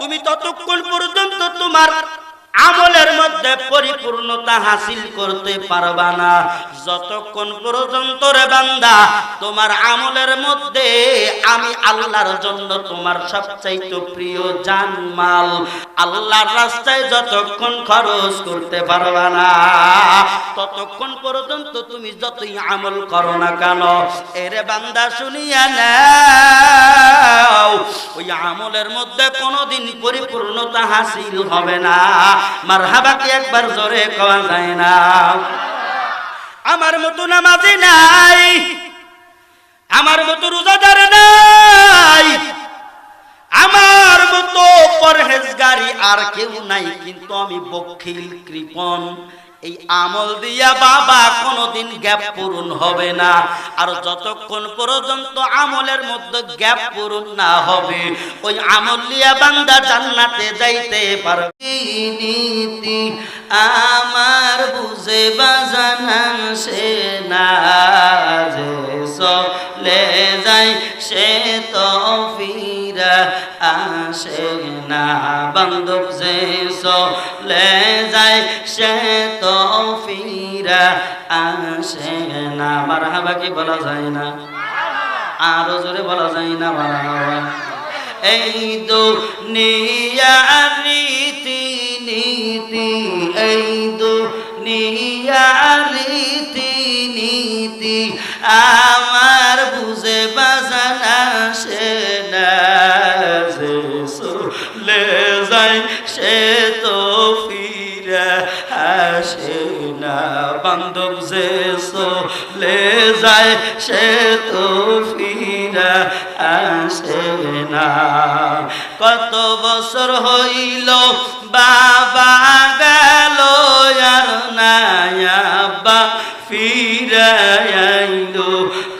তুমি ততক্ষণ পর্যন্ত তোমার আমলের মধ্যে পরিপূর্ণতা হাসিল করতে পারবা না। যতক্ষণ পর্যন্ত রে বান্দা, তোমার আমলের মধ্যে আমি আল্লাহর জন্য তোমার সবচাইতে প্রিয় জানমাল, আল্লাহর রাস্তায় যতক্ষণ খরচ করতে পারবা না, ততক্ষণ পর্যন্ত তুমি যতই আমল করো না কেন এরে বান্দা শুনিয়া নাও, ওই আমলের মধ্যে কোনোদিন পরিপূর্ণতা হাসিল হবে না। মার হাবাকে একবার জোরে কওয়া যায় না। আমার মতো নামাজি নাই, আমার মতো রোজাদার নাই, আমার মতো পরহেজগারি আর কেউ নাই, কিন্তু আমি বখিল কৃপণ। এই আমল দিয়া বাবা কোনোদিন গ্যাপ পূরণ হবে না। আর যতক্ষণ পর্যন্ত আমলের মধ্যে গ্যাপ পূরণ না হবে, ওই আমল দিয়া বান্দা জান্নাতে যাইতে পারবে। নীতি আমার বুঝে বাজানা সে না। না বান্ধব যে চলে যায়, সে তো ফিরা আসে না। আমার হাবা কি বলা যায় না? আরও জোরে বলা যায় না মারহাবা। এই দুনিয়ার রীতি নীতি, এই দুনিয়ার রীতি নীতি, আমার যায় সে তো ফিরা আসে না। কত বছর হইল, বাবা গেল আর নায়াবা ফিরে আইলো।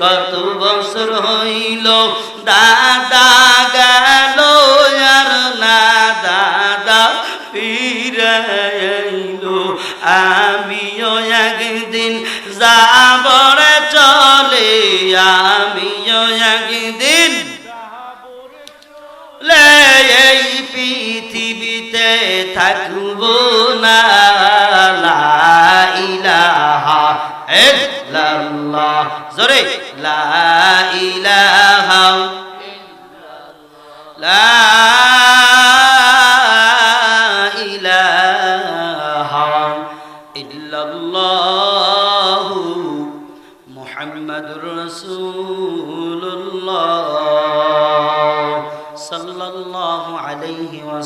কত বছর হইল, দাদা গেল আর না দাদা ফিরে আইলো। আমিও একদিন চলে আমিও একদিন এই পৃথিবীতে থাকব না। লা ইলাহা ইল্লাল্লাহ। জোরে। লা ইলাহা লা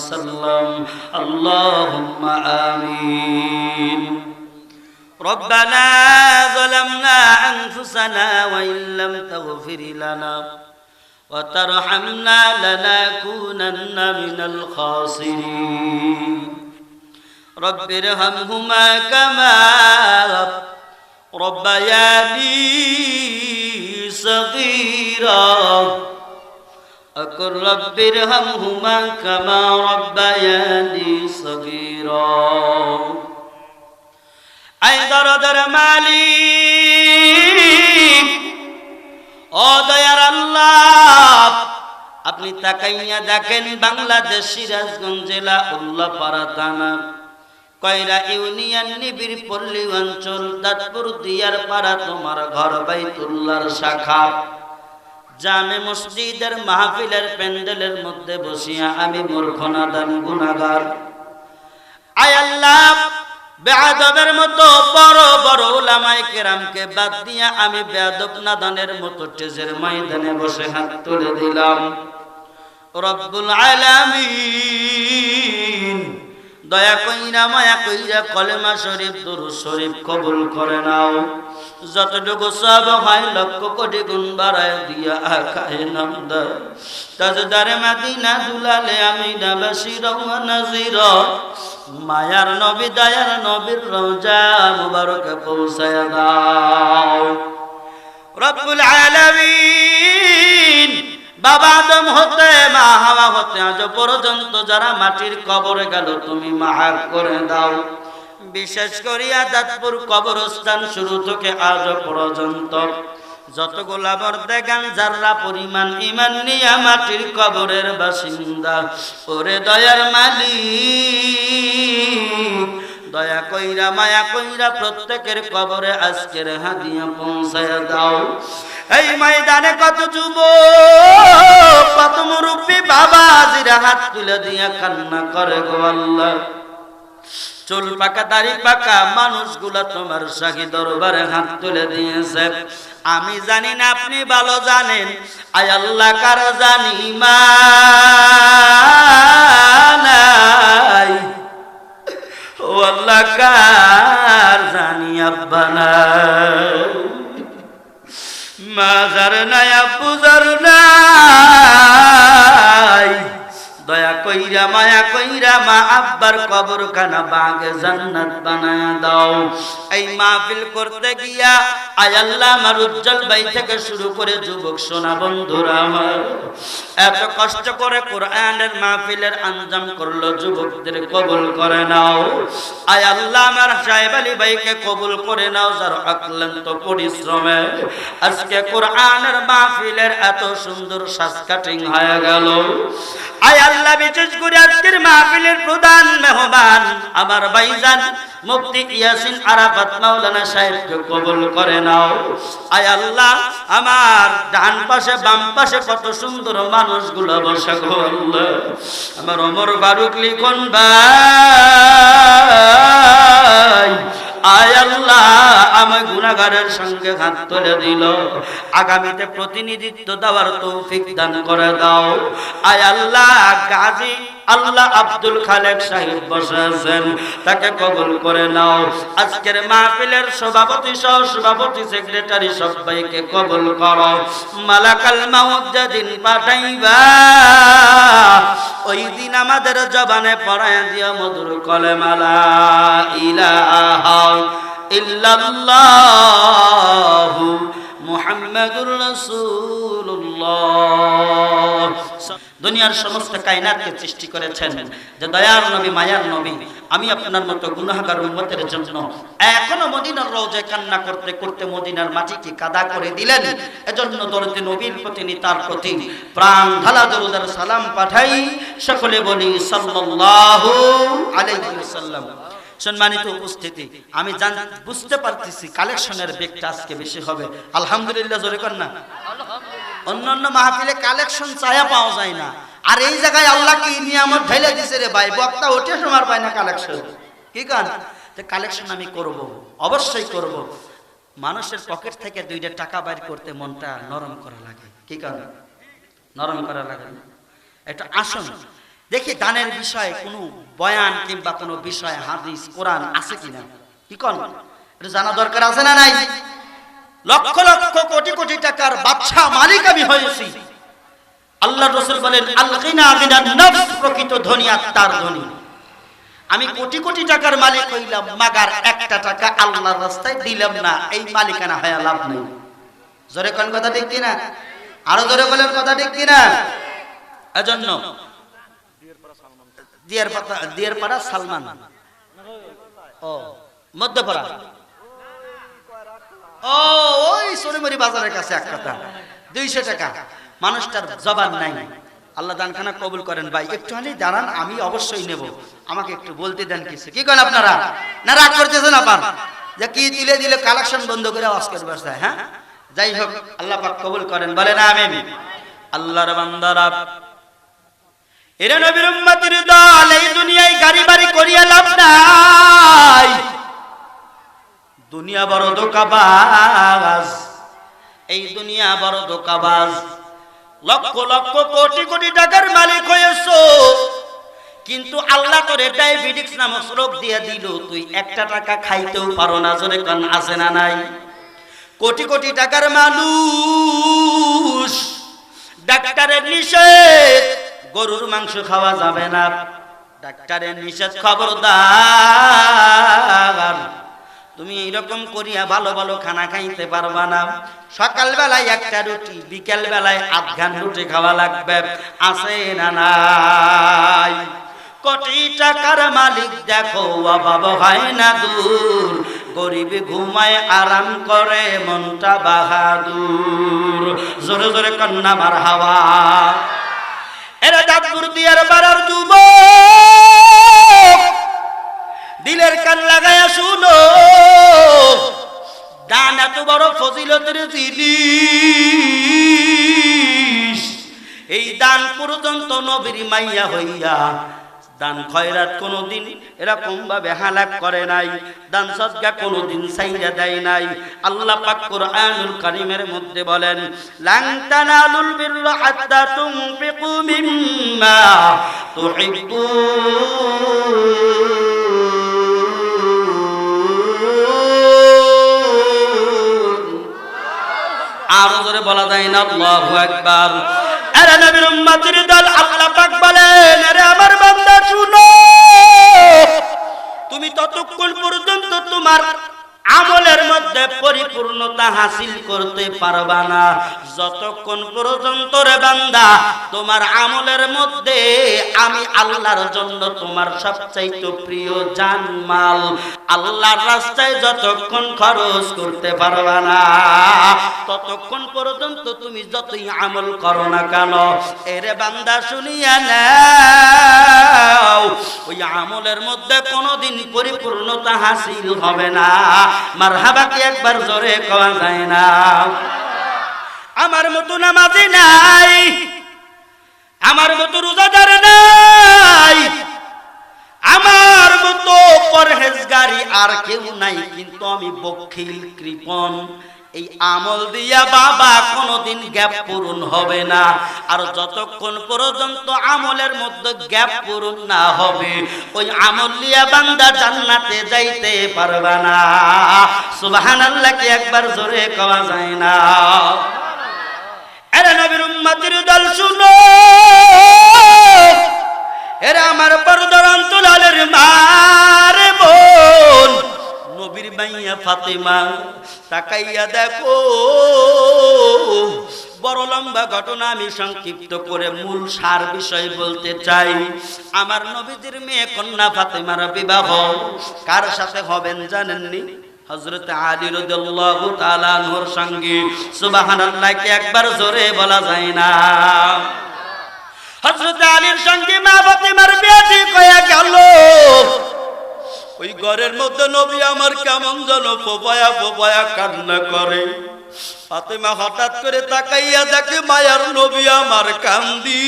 وسلم اللهم آمين ربنا ظلمنا أنفسنا وإن لم تغفر لنا وترحمنا لنكونن من الخاسرين رب ارحمهما كما ربياني صغيرا أقل رب ارحمهما كما ربياني صغيرا আই দরদর মালিক ও দয়ার আল্লাহ আপনি তাকাইয়া দেখেন বাংলাদেশ সিরাজগঞ্জ জেলা উল্লাপাড়া থানা কয়রা ইউনিয়ন নিবিড় পল্লী অঞ্চল দাঁতপুর দিয়ার পাড়া তোমার ঘর বাইতুল্লার শাখা জামে মসজিদের মাহফিলের প্যান্ডেলের মধ্যে বসিয়া আমি মূর্খনা দান গুনাগার। আয় আল্লাহ বেয়াদবের মতো বড় বড় ওলামাই কেরামকে বাদ দিয়া আমি বেয়াদব নাদানের মতো টেজের ময়দানে বসে হাত তুলে দিলাম। রব্বুল আলামিন দয়া কইরা মায়া কইরা কলেমা শরীফ দুরু শরীফ কবুল করে নাও। যতটুকু সব হয় লক্ষ কোটি গুণ বাড়ায় দিয়া আখায় নাম তাজদারে মাদিনা দুলালে আমি নাবাসি রওয়া নাজির। মায়ার নবী, দয়ার নবীর রোজা মুবারকে পৌঁছায় দাও। রব্বুল আলামিন বাবা আদম হতে, মা হাওয়া হতে, আজ পর্যন্ত যারা মাটির কবরে গেল, তুমি মাহার করে দাও। বিশেষ করিয়া দাঁতপুর কবরস্থান শুরু থেকে আজ পর্যন্ত। যতগুলা বর্দে গাঞ্জাররা পরিমাণ ইমান নিয়া মাটির কবরের বাসিন্দা, ওরে দয়ার মালিক দয়া কইরা মায়া কইরা প্রত্যেকের কবরে আজকের হাদিয়া পৌঁছায় দাও। এই ময়দানে কত যুব কত মুরব্বী বাবা জিরা হাত তুলে দিয়া কান্না করে গো আল্লাহ। চুল পাকা, দাড়ি পাকা, মানুষগুলা তোমার শাহী দরবারে হাত তুলে দিয়েছে। আমি জানি না আপনি ভালো জানেন, আয় আল্লাহ কার জানি মানাই নাই মাজার নায়া পূজার নাই। দয়া কইরা মায়া মা আব্বার কবর খানা বাগে জান্নাত বানায়া দাও। এই মাহফিল করতে গিয়া আয় আল্লাহ আমার উজ্জ্বল ভাই থেকে শুরু করে যুবক সোনা বন্ধুরা আমার। এত কষ্ট করে কোরআনের মাহফিলের আঞ্জাম করল যুবকদের কবুল করে নাও। আয় আল্লাহ আমার সাহেব আলী ভাইকে কবুল করে নাও, যার অক্লান্ত পরিশ্রমে। আজকে কোরআনের মাহফিলের এত সুন্দর শ্বাস কাটিং হয়ে গেল। আয় আল্লাহ বিশেষ করে আজকের মাহফিলের প্রধান মেহমান আমার ভাইজান মুফতি ইয়াসিন আরাফাত মাওলানা সাহেবকে কবুল করে নাও। আয় আল্লাহ, আমার ডান পাশে, বাম পাশে কত সুন্দর মানুষগুলো বসে গো আমার ওমর ফারুক লিখন ভাই। আমার গুনাগারের সঙ্গে হাত তুলে দিল। আগামীতে প্রতিনিধিত্ব দেওয়ার তৌফিক দান করে দাও। আয় আল্লাহ, গাজী আল্লাহ আব্দুল খালেক সাহেব বসে আছেন, তাকে কবুল করে নাও। আজকের মাহফিলের সভাপতি সহ সভাপতি সেক্রেটারি সবাইকে কবুল করো। মালাকাল মাউদ যেদিন পাঠাইবা ওই দিন আমাদের জবানে পড়ায় দিও মধুর কলেমালা। ইলাহা ইল্লাল্লাহু মুহাম্মাদুর রাসূলুল্লাহ। দুনিয়ার সমস্ত কায়নাতকে সৃষ্টি করেছেন যে দয়ার নবী, মায়ার নবী। আমি আপনার মতো গুনাহগার উম্মতের জন্য এখনও মদিনার রওজায় কান্না করতে করতে মদিনার মাটিকে কাদা করে দিলেন। এজন্য দরদি নবীর প্রতি তার প্রতি প্রাণ ঢালা দরুদার সালাম পাঠাই সকলে বলি সাল্লাল্লাহু আলাইহি ওয়াসাল্লাম। সম্মানিত উপস্থিতি, আমি জান বুঝতে পারতেছি কালেকশনের বেগটা আজকে বেশি হবে। আলহামদুলিল্লাহ, জোরে কর না। অন্যান্য মাহফিলে কালেকশন চায়া পাওয়া যায় না। আর এই জায়গায় আল্লাহ কি নিয়ামত ঢেলে দিছে রে ভাই? বক্তা ওঠে সময় পায় না কালেকশন। কি কান? কালেকশন আমি করব, অবশ্যই করব। মানুষের পকেট থেকে দুইটা টাকা বাইর করতে মনটা নরম করা লাগে। কি কারণ? নরম করা লাগে এটা আসুন। দেখি দানের বিষয়ে কোনো বয়ান কিংবা কোনো বিষয় হাদিস, কোরআন আছে কিনা? কি কন? এটা জানা দরকার আছে না নাই? লক্ষ লক্ষ কোটি কোটি টাকার বাচ্চা মালিক আমি হয়েছি। আল্লাহ রসুল বলেন, আলগিনা গিনান নফস প্রকৃত ধনী আত্মার ধনী। আমি কোটি কোটি টাকার মালিক হইলাম, মাগার একটা টাকা আল্লাহর রাস্তায় দিলাম না, এই মালিকানা হয়ে লাভ নেই। জোরে কোন কথা ঠিক কিনা? আরও জোরে বলেন কথা ঠিক কিনা? এজন্য দিয়ার পাতা, দিয়ার পাড়া সালমান। ও মধ্যপাড়া ও, ওই সোনিমরি বাজারের কাছে এক কথা। দুইশো টাকা। মানুষটার জবান নাই। আল্লাহ দানখানা কবুল করেন। ভাই একটুখানি দাঁড়ান, আমি অবশ্যই নেব। আমাকে একটু বলতে দেন কিছু। কি করেন আপনারা? না, রাগ করতেছেন আবার? যে কি দিলে দিলে কালেকশন বন্ধ করে আজকের ব্যবসায় হ্যাঁ? যাই হোক, আল্লাহ পাক কবুল করেন। বলেন আমিন। আল্লাহর বান্দারা এরা নবীর উম্মতির দল, এই দুনিয়ায় গাড়ি বাড়ি করিয়া লাভ নাই। দুনিয়া বড় দোকাবাজ এই দুনিয়া বড় দোকাবাজ লক্ষ লক্ষ কোটি কোটি টাকার মালিক হয়েছো, কিন্তু আল্লাহ তোরে ডায়াবেটিক্স নামক রোগ দিয়ে দিল, তুই একটা টাকা খাইতেও পারো না, জোরে কান, আছে না নাই? কোটি কোটি টাকার মানুষ, ডাক্তারের নিষেধ গরুর মাংস খাওয়া যাবে না। ডাক্তারের নিষেধ খবরদার। তুমি এইরকম করিয়া ভালো ভালো খানা খাইতে পারবা না। সকাল বেলায় একটা রুটি বিকেল বেলায় আধ ঘান রুটি খাওয়া লাগবে। আছে না নাই? কোটি টাকার মালিক দেখো, অভাব হয় না দূর। গরিবে ঘুমায়, আরাম করে, মনটা বাহাদুর। জোরে জোরে কন্যা মার হাওয়া। এরা চাঁদপুর দিয়ার বাড়ার যুব দিলের কান লাগায়া শুনো। দান এত বড় ফজিলতের জিনিস। এই দান পর্যন্ত নবীর মাইয়া হইয়া দান খয়রাত কোনোদিন এরকম ভাবে হালাক করে নাই, দান সদকা কোনোদিন সাইরা দেয় নাই। আল্লাহ পাক কোরআনুল কারীমের মধ্যে বলেন, লাং তানালুল বিররা হাত্তা তুনফিকু মিম্মা তুহিব্বুন আরও জোরে বলা যায় না, আল্লাহু আকবার। উম্মতের দল আল্লাহ পাক আমার বান্দা শুনো। তুমি ততক্ষণ পর্যন্ত তোমার আমলের মধ্যে পরিপূর্ণতা হাসিল করতে পারবা না। যতক্ষণ পর্যন্ত রে বান্দা, তোমার আমলের মধ্যে আমি আল্লাহর জন্য তোমার সবচাইতে প্রিয় জানমাল, আল্লাহর রাস্তায় যতক্ষণ খরচ করতে পারবা না, ততক্ষণ পর্যন্ত তুমি যতই আমল করো না কেন এরে বান্দা শুনিয়া নাও, ওই আমলের মধ্যে কোনোদিন পরিপূর্ণতা হাসিল হবে না। মারহাবা কি একবার জোরে কওয়া যায় না। আমার মতো নামাজি নাই, আমার মতো রোজাদার নাই, আমার মতো পরহেজগারি আর কেউ নাই, কিন্তু আমি বখিল কৃপণ। এই আমল দিয়া বাবা কোনোদিন গ্যাপ পূরণ হবে না। আর যতক্ষণ পর্যন্ত আমলের মধ্যে গ্যাপ পূরণ না হবে, ওই আমল দিয়া বান্দা জান্নাতে যাইতে পারবে না। সুবহানাল্লাহ কি একবার জোরে কওয়া যায় না? এরা নবীর উম্মতির দল শুনো। এরা আমার পরদর অন্তলালের মারে বোন। নবীর মাইয়া ফাতেমা, তাকাইয়া দেখো, বড় লম্বা ঘটনা আমি সংক্ষিপ্ত করে মূল সার বিষয় বলতে চাই। আমার নবীজির মেয়ে কন্যা ফাতেমার বিবাহ কার সাথে হবেন জানেননি? হযরত আলী রাদিয়াল্লাহু তাআলা আনহুর সঙ্গে। সুবহানাল্লাহ, কি একবার জোরে বলা যায় না। হযরত আলীর সঙ্গে মা ফাতেমার বিয়ে ঠিক গেল। ওই ঘরের মধ্যে নবী আমার কেমন যেন ফোপায়া ফোপায়া কান্না করে। ফাতেমা হঠাৎ করে তাকাইয়া দেখে মায়ার নবী আমার কান্দি।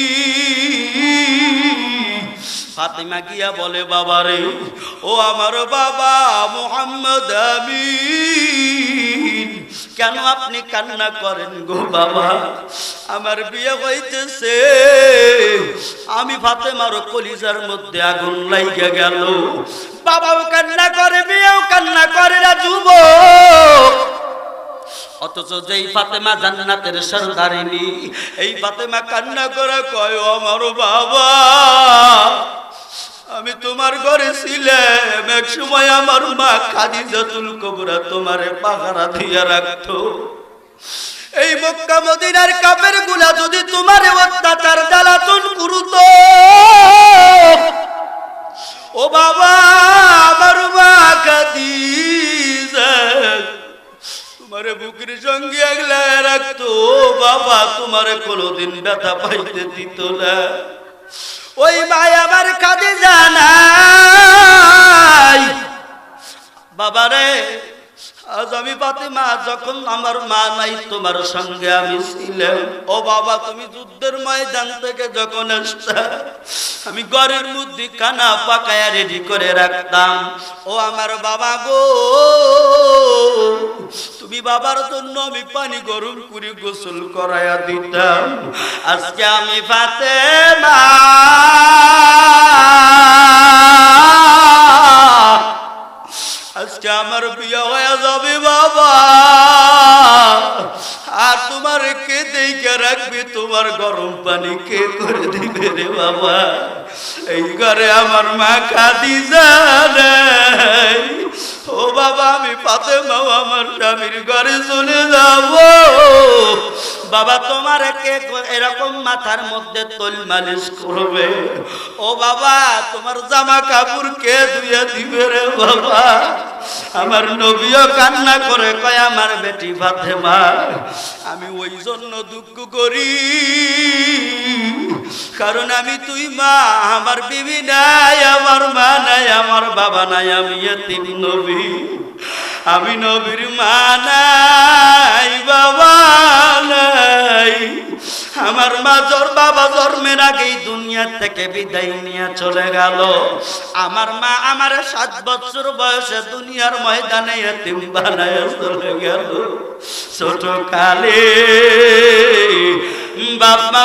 ফাতেমা গিয়া বলে বাবা রে ও আমার বাবা মোহাম্মদ আমিন। কেন আপনি কান্না করেন গো বাবা? আমার বিয়ে হইতেছে। আমি ফাতেমার কলিজার মধ্যে আগুন লাইগে গেল। বাবাও কান্না করে, মেয়েও কান্না করে না যুবক। অথচ যেই ফাতেমা জান্নাতের সরদারিনী, এই ফাতেমা কান্না করে কয়, "ও আমার বাবা। আমি তোমার ঘরে ছিলাম। এক সময় আমার মা খাদিজাতুল কবরা তোমারে পাহারা দিয়া রাখতো। এই মক্কা মদিনার কাপেরগুলা যদি তোমার অত্যাচার জ্বালাতন করতো। ও বাবা, আমার মা খাদিজা তোমারে বুকের সঙ্গে আগলা রাখতো। বাবা, তোমারে কোনোদিন ব্যথা পাইতে দিত না। ওই ভাই আমার কাজে জানাই। বাবারে আজ আমি মা, যখন আমার মা নাই, তোমার সঙ্গে আমি ছিলাম। ও বাবা, তুমি যুদ্ধের ময়দান থেকে যখন আসতা, আমি ঘরের মধ্যে কানা পাকায়া রেডি করে রাখতাম। ও আমার বাবা গো, তুমি বাবার জন্য আমি পানি গরম করে গোসল করায়া দিতাম। আজকে আমি ফাতে আজকে আমার বিয়ে রাখবে তোমার গরম পানি কে করে দিবে রে বাবা? এই ঘরে আমার মা খাদি যা ও বাবা, আমি পাতে মাও আমার স্বামীর ঘরে চলে যাব। বাবা তোমার কে এরকম মাথার মধ্যে তৈল মালিশ করবে। ও বাবা, তোমার জামা কাপড় কে ধুয়ে দিবে রে বাবা? আমার নবীও কান্না করে কয়, আমার বেটি ফাতেমা, আমি ওই জন্য দুঃখ করি। কারণ আমি তুই মা, আমার বিবি নাই, আমার মা নাই, আমার বাবা নাই, আমি এতিম নবী। আমি নবীর মা নাই। বাবা আমার মা জোর, বাবা জন্মের আগেই দুনিয়া থেকে বিদায় নিয়ে চলে গেল। আমার মা আমার সাত বছর বয়সে দুনিয়ার ময়দানে এতিম বানায় চলে গেল। ছোট কালে বাবা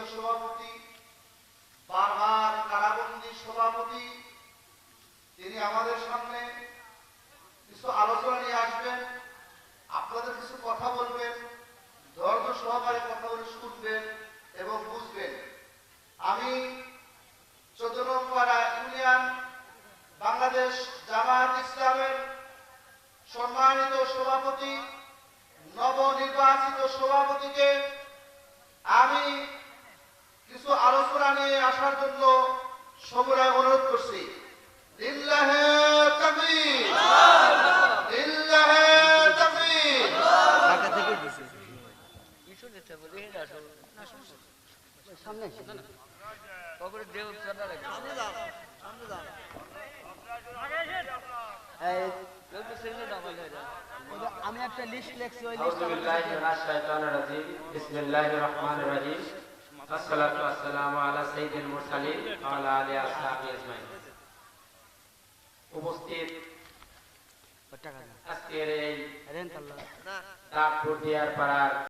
সভাপতি তিনি আমাদের সামনে सामने कोबरे देव चला लगे सामने जाओ सामने जाओ এই লোকে সেজে দামাল হয়ে যায় আমি একটা লিস্ট লিখছি ওই লিস্ট বিসমিল্লাহির রহমানির রহিম বিসমিল্লাহির রহমানির রহিম আসসালাতু ওয়াসসালামু আলা সাইয়্যিদিল মুরসালিন ওয়া আলা আলি আসহাবি আজমাইন উপস্থিত আজকের এই রেন্তাল্লাহ দাপুর দিয়ার পাড়ার